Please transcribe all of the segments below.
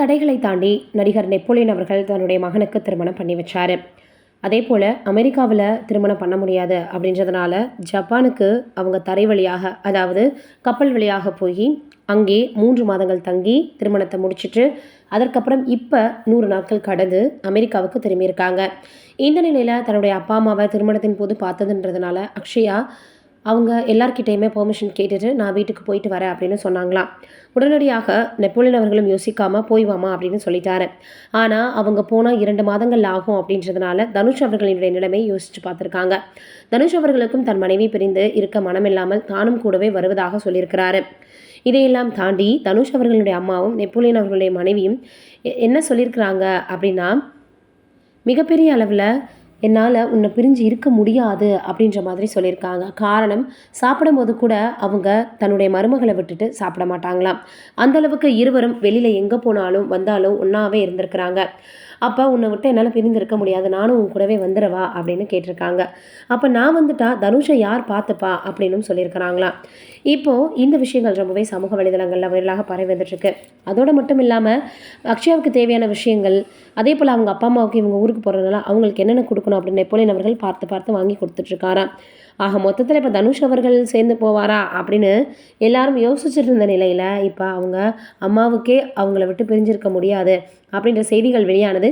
தடைகளை தாண்டி நடிகர் நெப்போலியன் அவர்கள் தன்னுடைய மகனுக்கு திருமணம் பண்ணி வச்சார். அதே போல் அமெரிக்காவில் திருமணம் பண்ண முடியாது அப்படின்றதுனால ஜப்பானுக்கு அவங்க தரை வழியாக அதாவது கப்பல் வழியாக போய் அங்கே மூன்று மாதங்கள் தங்கி திருமணத்தை முடிச்சிட்டு அதற்கப்புறம் இப்போ நூறு நாட்கள் கடந்து அமெரிக்காவுக்கு திரும்பியிருக்காங்க. இந்த நிலையில் தன்னுடைய அப்பா அம்மாவை திருமணத்தின் போது பார்த்ததுன்றதுனால அக்ஷயா அவங்க எல்லார்கிட்டேயுமே பெர்மிஷன் கேட்டுட்டு நான் வீட்டுக்கு போயிட்டு வரேன் அப்படின்னு சொன்னாங்களாம் உடனடியாக நெப்போலியன் அவர்களும் யோசிக்காமல் போய் வாமா அப்படின்னு சொல்லிட்டாரு. ஆனால் அவங்க போனால் இரண்டு மாதங்கள் ஆகும் அப்படின்றதுனால தனுஷ் அவர்களினுடைய நிலைமை யோசித்து பார்த்துருக்காங்க. தனுஷ் அவர்களுக்கும் தன் மனைவி பிரிந்து இருக்க மனமில்லாமல் தானும் கூடவே வருவதாக சொல்லியிருக்கிறாரு. இதையெல்லாம் தாண்டி தனுஷ் அவர்களுடைய அம்மாவும் நெப்போலியன் அவர்களுடைய மனைவியும் என்ன சொல்லியிருக்கிறாங்க அப்படின்னா மிகப்பெரிய அளவில் என்னால் உன்னை பிரிஞ்சு இருக்க முடியாது அப்படின்ற மாதிரி சொல்லியிருக்காங்க. காரணம் சாப்பிடும்போது கூட அவங்க தன்னுடைய மருமகளை விட்டுட்டு சாப்பிட மாட்டாங்களாம். அந்தளவுக்கு இருவரும் வெளியில் எங்கே போனாலும் வந்தாலும் ஒன்றாவே இருந்திருக்கிறாங்க. அப்போ உன்னை விட்டு என்னால் பிரிந்திருக்க முடியாது. நானும் உன் கூடவே வந்துடவா? அப்படின்னு கேட்டிருக்காங்க. அப்போ நான் வந்துட்டா தனுஷை யார் பார்த்துப்பா? அப்படின்னு சொல்லியிருக்கிறாங்களாம் இப்போது இந்த விஷயங்கள் ரொம்பவே சமூக வலைதளங்களில் வைரலாக பரவி வந்துட்டுருக்கு. அதோடு மட்டும் இல்லாமல் அக்ஷயாவுக்கு தேவையான விஷயங்கள் அதே போல் அவங்க அப்பா அம்மாவுக்கு இவங்க ஊருக்கு போகிறதுனால அவங்களுக்கு என்னென்ன கொடுக்கணும் அப்படின்னு நெப்போலியன் அவர்கள் பார்த்து பார்த்து வாங்கி கொடுத்துட்ருக்காராம் ஆக மொத்தத்தில் இப்போ தனுஷ் அவர்கள் சேர்ந்து போவாரா? அப்படின்னு எல்லாரும் யோசிச்சுட்டு இருந்த நிலையில் இப்போ அவங்க அம்மாவுக்கே அவங்கள விட்டு பிரிஞ்சிருக்க முடியாது. அப்படின்ற செய்திகள் வெளியானது.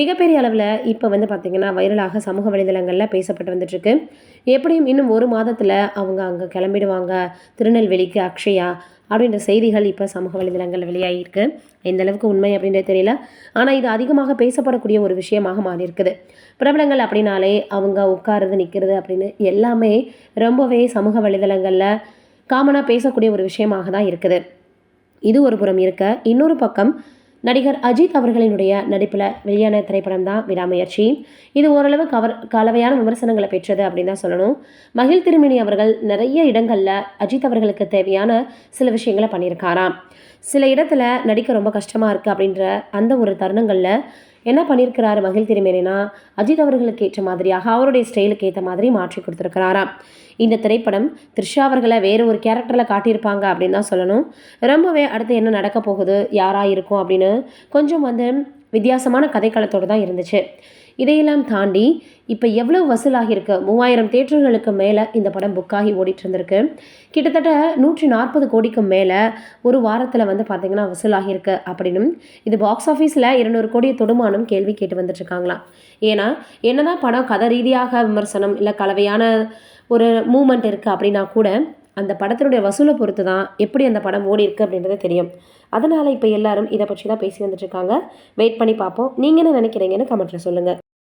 மிகப்பெரிய அளவில் இப்போ வந்து பார்த்திங்கன்னா வைரலாக சமூக வலைதளங்களில் பேசப்பட்டு வந்துட்டுருக்கு. எப்படியும் இன்னும் ஒரு மாதத்தில் அவங்க அங்கே கிளம்பிடுவாங்க. திருநெல்வேலிக்கு அக்ஷயா அப்படின்ற செய்திகள் இப்போ சமூக வலைதளங்களில் வெளியாகியிருக்கு எந்த அளவுக்கு உண்மை அப்படின்றது தெரியல. ஆனால் இது அதிகமாக பேசப்படக்கூடிய ஒரு விஷயமாக மாறி இருக்குது பிரபலங்கள் அப்படின்னாலே அவங்க உட்காருறது நிற்கிறது அப்படின்னு எல்லாமே ரொம்பவே சமூக வலைதளங்களில் காமனாக பேசக்கூடிய ஒரு விஷயமாக தான் இருக்குது. இது ஒரு புறம் இருக்க. இன்னொரு பக்கம் நடிகர் அஜித் அவர்களினுடைய நடிப்பில் வெளியான திரைப்படம் தான் விடாமுயற்சி. இது ஓரளவு கவர் கலவையான விமர்சனங்களை பெற்றது அப்படின்னு தான் சொல்லணும். மகிழ் திருமணி அவர்கள் நிறைய இடங்களில் அஜித் அவர்களுக்கு தேவையான சில விஷயங்களை பண்ணியிருக்காராம். சில இடத்துல நடிக்க ரொம்ப கஷ்டமாக இருக்குது அப்படின்ற அந்த ஒரு தருணங்களில் என்ன பண்ணியிருக்கிறாரு மகிழ் திருமேனா அஜித் அவர்களுக்கு ஏற்ற மாதிரியாக அவருடைய ஸ்டைலுக்கு ஏற்ற மாதிரி மாற்றி கொடுத்துருக்கிறாராம். இந்த திரைப்படம் த்ரிஷா அவர்களை வேறு ஒரு கேரக்டரில் காட்டியிருப்பாங்க அப்படின்னு தான் சொல்லணும். ரொம்பவே அடுத்து என்ன நடக்க போகுது? யாராக இருக்கும் அப்படின்னு கொஞ்சம் வந்து வித்தியாசமான கதைக்களத்தோடு தான் இருந்துச்சு. இதையெல்லாம் தாண்டி இப்போ எவ்வளோ வசூலாகியிருக்கு? மூவாயிரம் தேட்டர்களுக்கு மேலே இந்த படம் புக்காகி ஓடிட்டு இருந்திருக்கு கிட்டத்தட்ட நூற்றி நாற்பது கோடிக்கு மேலே ஒரு வாரத்தில் வந்து பார்த்திங்கன்னா வசூலாகியிருக்கு அப்படின்னும் இது பாக்ஸ் ஆஃபீஸில் இருநூறு கோடியை தொடுமானம் கேள்வி கேட்டு வந்துட்டுருக்காங்களாம். ஏன்னா என்னதான் படம் கதை ரீதியாக விமர்சனம் இல்லை கலவையான ஒரு மூமெண்ட் இருக்குது அப்படின்னா கூட அந்த படத்தினுடைய வசூலை பொறுத்து தான் எப்படி அந்த படம் ஓடி இருக்குது அப்படின்றது தெரியும். அதனால் இப்போ எல்லாரும் இதை பற்றி தான் பேசி வந்துட்டுருக்காங்க வெயிட் பண்ணி பார்ப்போம். நீங்கள் என்ன நினைக்கிறீங்கன்னு கமெண்ட்டில் சொல்லுங்கள்